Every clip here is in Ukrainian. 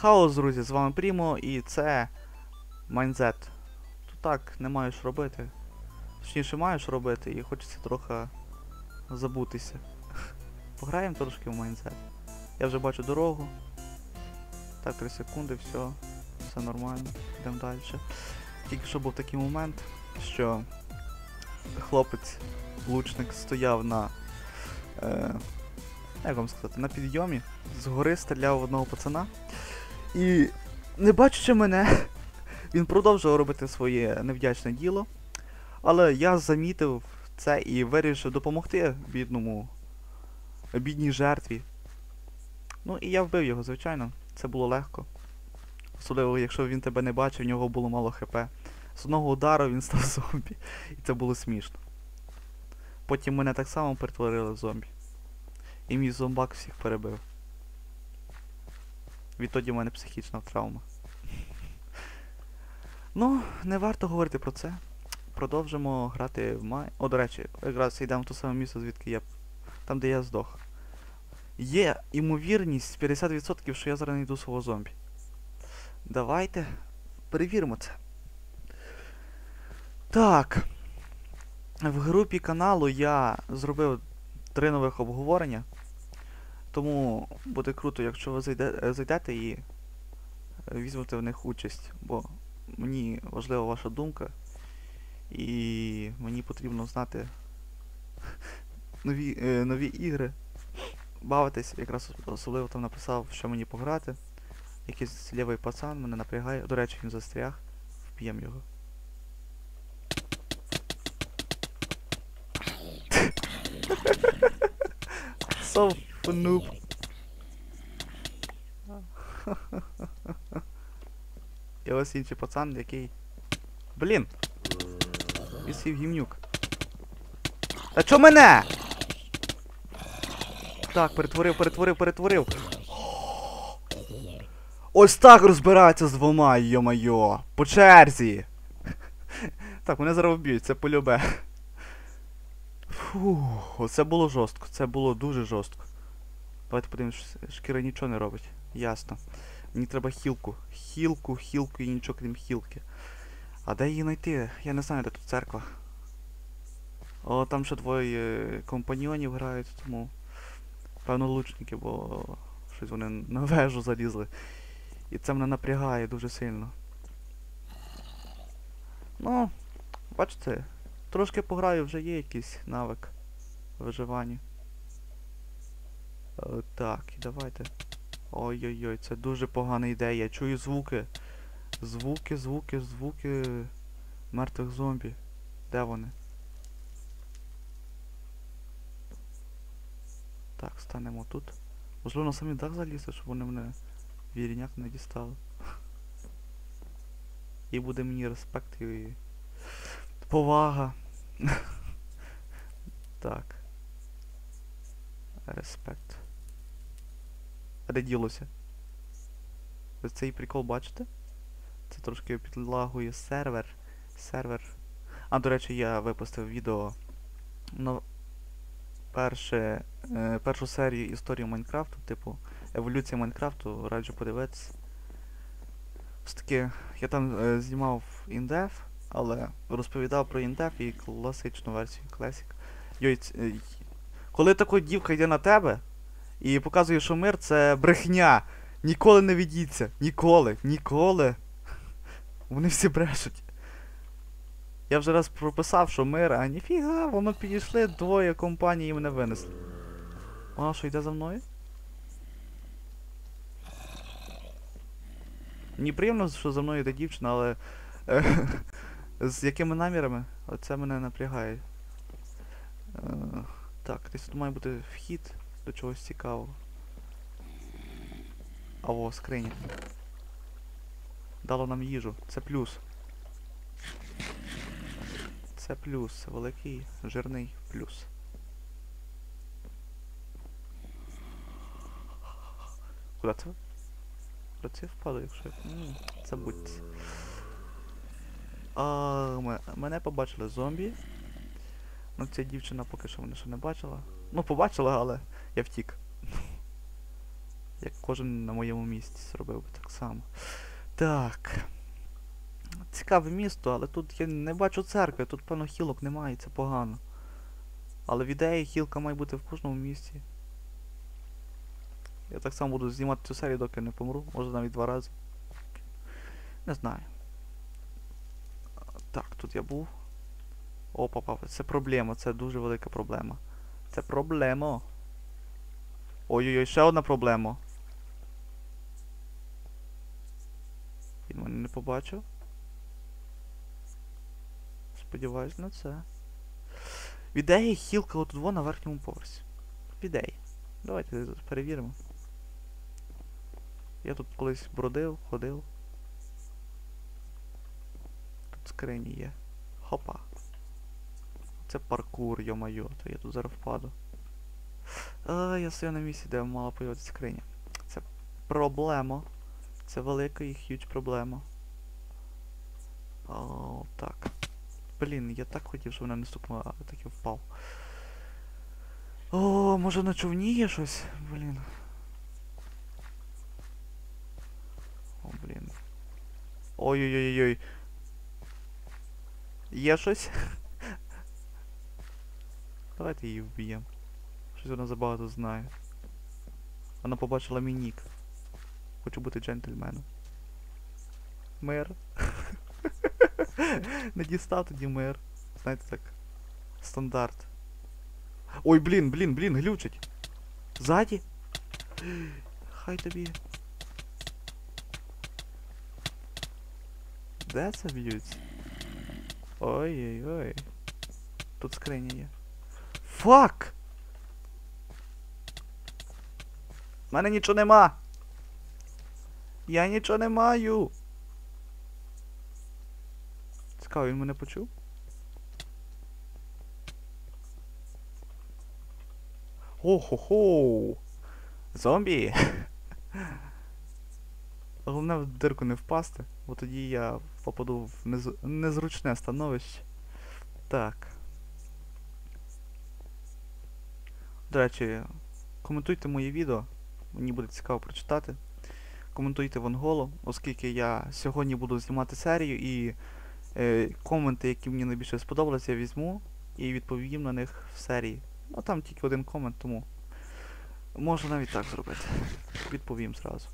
Хаос, друзі, з вами Прімо і це Майнзет. Тут так, не маєш робити. Точніше, маєш робити і хочеться трохи забутися. Пограємо трошки в Майнзет. Я вже бачу дорогу. Так, 3 секунди, все. Все нормально. Йдемо далі. Тільки що був такий момент, що хлопець, лучник, стояв на. Е, як вам сказати, на підйомі, згори стріляв в одного пацана. І не бачачи мене, він продовжував робити своє невдячне діло. Але я замітив це і вирішив допомогти бідному, бідній жертві. Ну і я вбив його, звичайно. Це було легко. Особливо, якщо він тебе не бачив, в нього було мало хп. З одного удару він став зомбі. І це було смішно. Потім мене так само перетворили в зомбі. І мій зомбак всіх перебив. Відтоді в мене психічна травма. Ну, не варто говорити про це. Продовжимо грати в май. О, до речі, якраз йдемо в те саме місце, звідки я. Там, де я здох. Є ймовірність 50%, що я зараз не свого зомбі. Давайте перевіримо це. Так. В групі каналу я зробив три нових обговорення. Тому буде круто, якщо ви зайде, е, зайдете і е, візьмете в них участь, бо мені важлива ваша думка. І мені потрібно знати нові, е, нові ігри. Бавитись, якраз особливо там написав, що мені пограти. Якийсь лівий пацан мене напрягає. До речі, він застряг. Вп'єм його. So noob. І ось інший пацан, який. Блін! Вісів гімнюк. Та чо мене? Так, перетворив, перетворив, перетворив. Ось так розбирається з двома, йо-майо. По черзі. Так, мене зараз вб'ють, це полюбе. Фух, оце було жорстко, це було дуже жорстко. Давайте подивимось, шкіра нічого не робить. Ясно. Мені треба хілку. Хілку, хілку і нічого крім хілки. А де її знайти? Я не знаю, де тут церква. О, там ще двоє е, компаньйонів грають, тому. Певно лучники, бо щось вони на вежу залізли. І це мене напрягає дуже сильно. Ну, бачите, трошки пограю, вже є якийсь навик виживання. Е, так, і давайте. Ой-ой-ой, це дуже погана ідея. Я чую звуки. Звуки, звуки, звуки мертвих зомбі. Де вони? Так, станемо тут. Можливо на самий дах залізти, щоб вони мене вірняк не дістали. І буде мені респект і повага. так. Респект. А де ділося? Ви цей прикол бачите? Це трошки підлагує сервер. Сервер. А, до речі, я випустив відео ну, перше, е, першу серію історії Майнкрафту, типу еволюція Майнкрафту, раджу подивитися. Ось таки, я там е, знімав індеф, але розповідав про індеф і класичну версію Classic. Йой, е, коли така дівка йде на тебе і показує, що мир це брехня. Ніколи не відійдеться. Ніколи, ніколи. Вони всі брешуть. Я вже раз прописав, що мир, а ніфіга, воно підійшли двоє компаній і мене винесли. Вона що йде за мною? Мені приємно, що за мною йде дівчина, але. е, з якими намірами? Оце мене напрягає. Е, так, десь тут має бути вхід до чогось цікавого. А во, скриня. Дало нам їжу. Це плюс. Це плюс. Це великий, жирний плюс. Куди це? Куди це впаду, якщо. М, Забудьте. А, ме- мене побачили зомбі. Ну, ця дівчина поки що мене ще не бачила. Ну, побачила, але я втік. Як кожен на моєму місці зробив би так само. Так. Цікаве місто, але тут я не бачу церкви, тут певно хілок немає, це погано. Але в ідеї хілка має бути в кожному місці. Я так само буду знімати цю серію, доки не помру, може навіть два рази. Не знаю. Так, тут я був. Опа, папа, це проблема, це дуже велика проблема. Це проблема. Ой-ой-ой, ще одна проблема. Він мене не побачив. Сподіваюсь на це. В хілка от во на верхньому поверсі. В. Давайте перевіримо. Я тут колись бродив, ходив. Тут скрині є. Хопа. Це паркур, йо-моє, то я тут зараз впаду. А, я стою на місці, де мала появитися скриня. Це проблема. Це велика і х'юч проблема. О, так. Блін, я так хотів, щоб вона не стукнула, а так і впав. О, може на човні є щось? Блін. О, блін. Ой-ой-ой-ой. Є щось? Давайте її вб'ємо. Щось вона забагато знає. Вона побачила мій нік. Хочу бути джентльменом. Мер. Не дістав тоді мер. Знаєте так. Стандарт. Ой, блін, блін, блін, глючить. Ззаді. Хай тобі. Де це б'ються? Ой-ой-ой. Тут скриня є. Фак! У мене нічого нема. Я нічого не маю. Цікаво, він мене почув? Хо-хо-хо! Зомбі! Головне в дирку не впасти, бо тоді я попаду в нез... незручне становище. Так. До речі, коментуйте моє відео, мені буде цікаво прочитати. Коментуйте в анголо, оскільки я сьогодні буду знімати серію і е, коменти, які мені найбільше сподобалися, я візьму і відповім на них в серії. Ну там тільки один комент, тому можна навіть так зробити. Відповім зразу.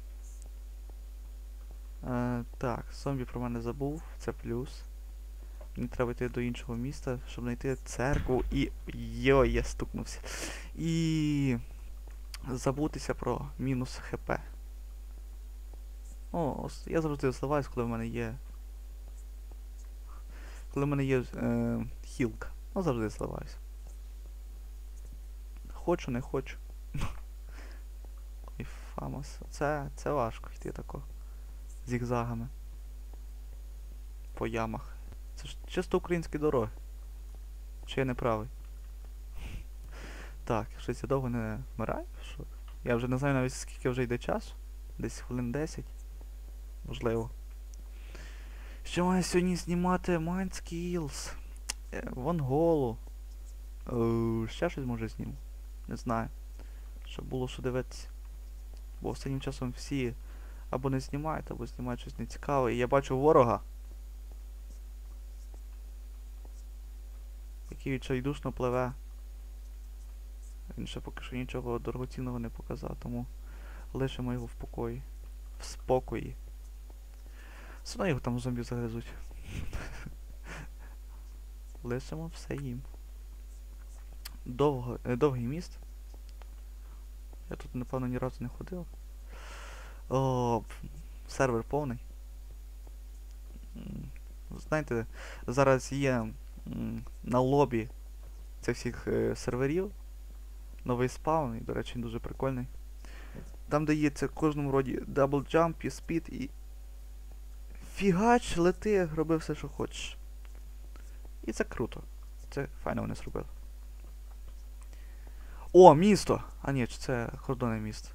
Е, так, зомбі про мене забув, це плюс. Мені треба йти до іншого міста, щоб знайти церкву і. Йой, я стукнувся. І. Забутися про мінус ХП. О, я завжди зливаюсь, коли в мене є. Коли в мене є е, хілка. Ну завжди зливаюсь. Хочу, не хочу. Ой, Фамос. Це, це важко йти тако. Зігзагами. По ямах. Це ж чисто українські дороги. Чи я не правий? Так, щось я довго не вмираю? Що? Я вже не знаю навіть скільки вже йде часу. Десь хвилин 10. Можливо. Що маю сьогодні знімати Skills? Е, голу. Е, ще щось може зніму. Не знаю. Щоб було що дивитися. Бо останнім часом всі або не знімають, або знімають щось нецікаве. І я бачу ворога. Який відчайдушно пливе. Він ще поки що нічого дорогоцінного не показав, тому лишимо його в покої. В спокої. Все його там зомбі загризуть. Лишимо все їм. Довго, е, довгий міст. Я тут, напевно, ні разу не ходив. О, сервер повний. Знаєте, зараз є на лобі цих всіх е, серверів новий спаун, і, до речі, він дуже прикольний. Там дається кожному роді дабл джамп і спід і. Фігач, лети, роби все, що хочеш. І це круто. Це файно вони зробили. О, місто! А ні, це кордонне місто.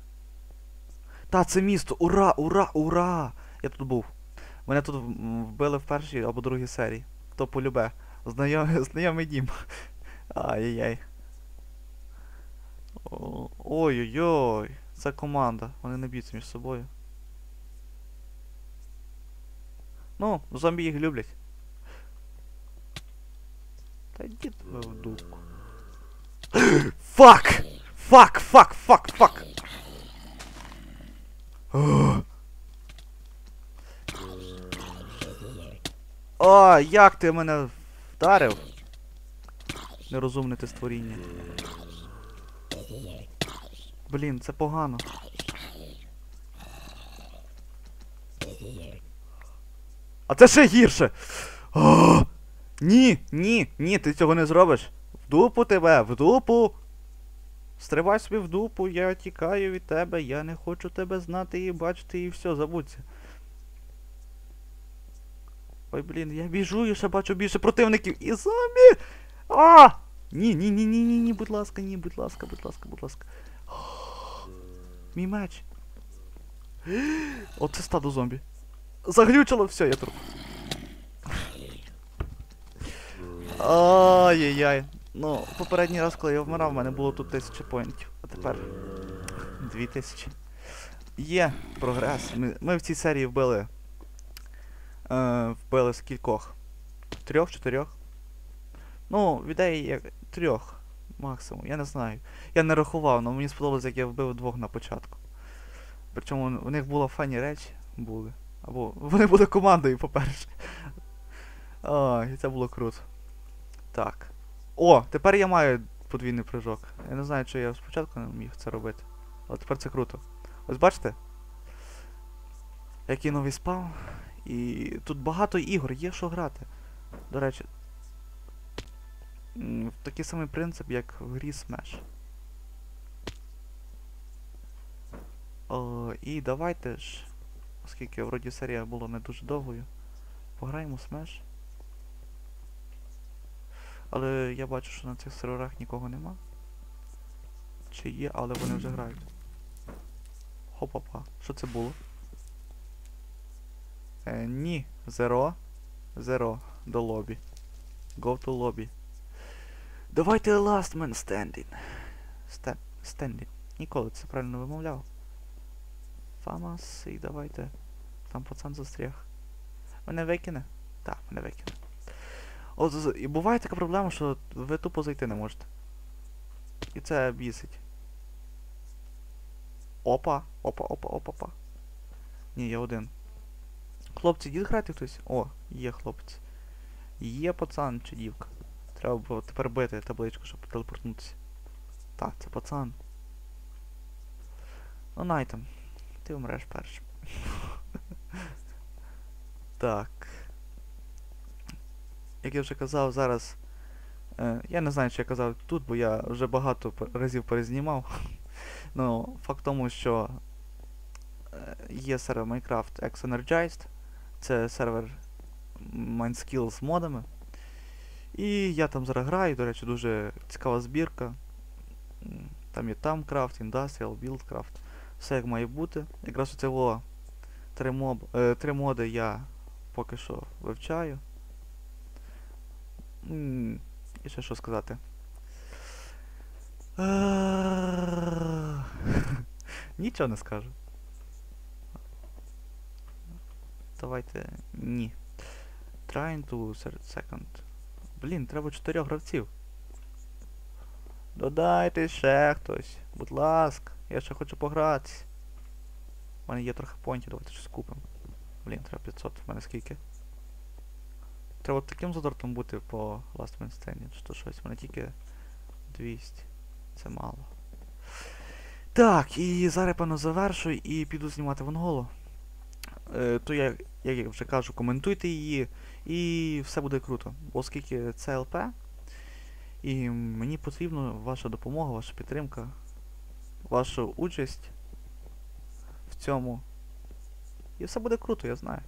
Та, це місто! Ура! Ура! Ура! Я тут був. Мене тут вбили в першій або другій серії. То полюбе. Знайомий, знайомий дім. Ай-яй-яй. Ой-ой-ой. Це команда, вони не б'ються між собою. Ну, зомбі їх люблять. Та йдіть ви в дупку. Фак! Фак, фак, фак, фак! О, як ти мене вдарив? Нерозумне ти створіння. Блін, це погано. А це ще гірше. О, ні, ні, ні, ти цього не зробиш. В дупу тебе, в дупу. Стрибай собі в дупу, я тікаю від тебе, я не хочу тебе знати і бачити, і все, забудься. Ой, блін, я біжу і ще бачу більше противників і зомбі! А! Ні, ні, ні, ні, ні, ні, будь ласка, ні, будь ласка, будь ласка, будь ласка. Мій меч. Оце стадо зомбі. Заглючило, все, я труп. Ай-яй-яй. Ну, попередній раз, коли я вмирав, в мене було тут 1000 поінтів, а тепер 2000. Є прогрес. Ми, ми в цій серії вбили. Е, вбили скількох? Трьох, чотирьох? Ну, ідеї як трьох максимум, я не знаю. Я не рахував, але мені сподобалось, як я вбив двох на початку. Причому у них було фані речі були. Або вони були командою, по-перше. О, і це було круто. Так. О, тепер я маю подвійний прыжок. Я не знаю, чи я спочатку не міг це робити. Але тепер це круто. Ось бачите? Який новий спав. І тут багато ігор, є що грати. До речі. Такий самий принцип, як в грі Smash. О, і давайте ж, оскільки вроді серія була не дуже довгою, пограємо в Smash. Але я бачу, що на цих серверах нікого нема. Чи є, але вони вже грають. Хопа-па. Що це було? Е, ні. Зеро. Зеро. До лобі. Go to lobby. Давайте last man standing. Ста standing. Ніколи це правильно вимовляв. Фамас і давайте. Там пацан застряг. Мене викине? Так, мене викине. От і буває така проблема, що ви тупо зайти не можете. І це бісить. Опа, опа, опа, опа, опа. Ні, я один. Хлопці, йдіть грати хтось? О, є хлопець. Є пацан чи дівка. Треба було тепер бити табличку, щоб телепортнутися. Так, це пацан. Ну найтем. Ти вмреш першим. так. Як я вже казав, зараз. Е, я не знаю, чи я казав тут, бо я вже багато разів перезнімав. ну, факт тому, що е, є сервер Minecraft X Energized. Це сервер MindSkill з модами. І я там зараз граю, до речі, дуже цікава збірка. Там є Tamcraft, Industrial, Buildcraft. Все як має бути. Якраз оце во три, моб, е, три моди я поки що вивчаю. І ще що сказати. Е, Нічого не скажу. Давайте. Ні. Trying to third second. Блін, треба чотирьох гравців. Додайте ще хтось. Будь ласка, я ще хочу погратися. У мене є трохи понтів, давайте щось купимо. Блін, треба 500, в мене скільки? Треба таким задортом бути по Last Man Standing, то щось. У мене тільки 200. Це мало. Так, і зараз, певно, завершую і піду знімати Вонголу. Е, то я, як я вже кажу, коментуйте її, і все буде круто. Оскільки це ЛП, і мені потрібна ваша допомога, ваша підтримка, ваша участь в цьому. І все буде круто, я знаю.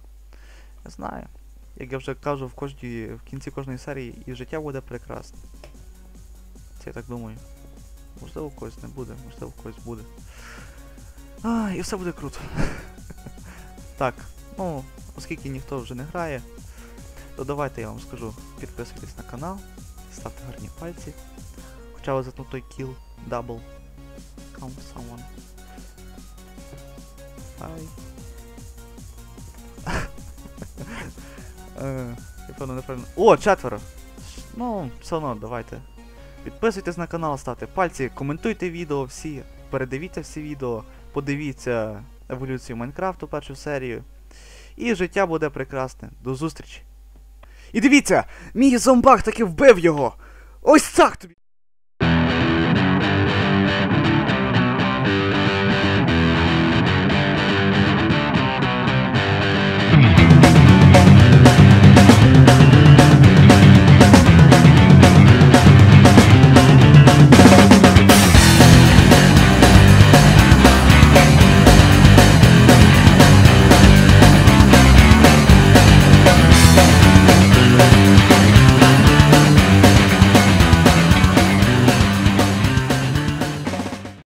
Я знаю. Як я вже кажу в кожній, в кінці кожної серії, і життя буде прекрасне. Це я так думаю. Можливо, в когось не буде, можливо, когось буде. А, і все буде круто. Так, ну, оскільки ніхто вже не грає, то давайте я вам скажу, підписуйтесь на канал, ставте гарні пальці. Хоча ви за той кіл, дабл, count someone. Ай. Е, Я певно неправильно. О, четверо! Ну, все одно, давайте. Підписуйтесь на канал, ставте пальці, коментуйте відео всі, передивіться всі відео, подивіться еволюцію Майнкрафту першу серію. І життя буде прекрасне. До зустрічі! І дивіться! Мій зомбак таки вбив його! Ось так тобі!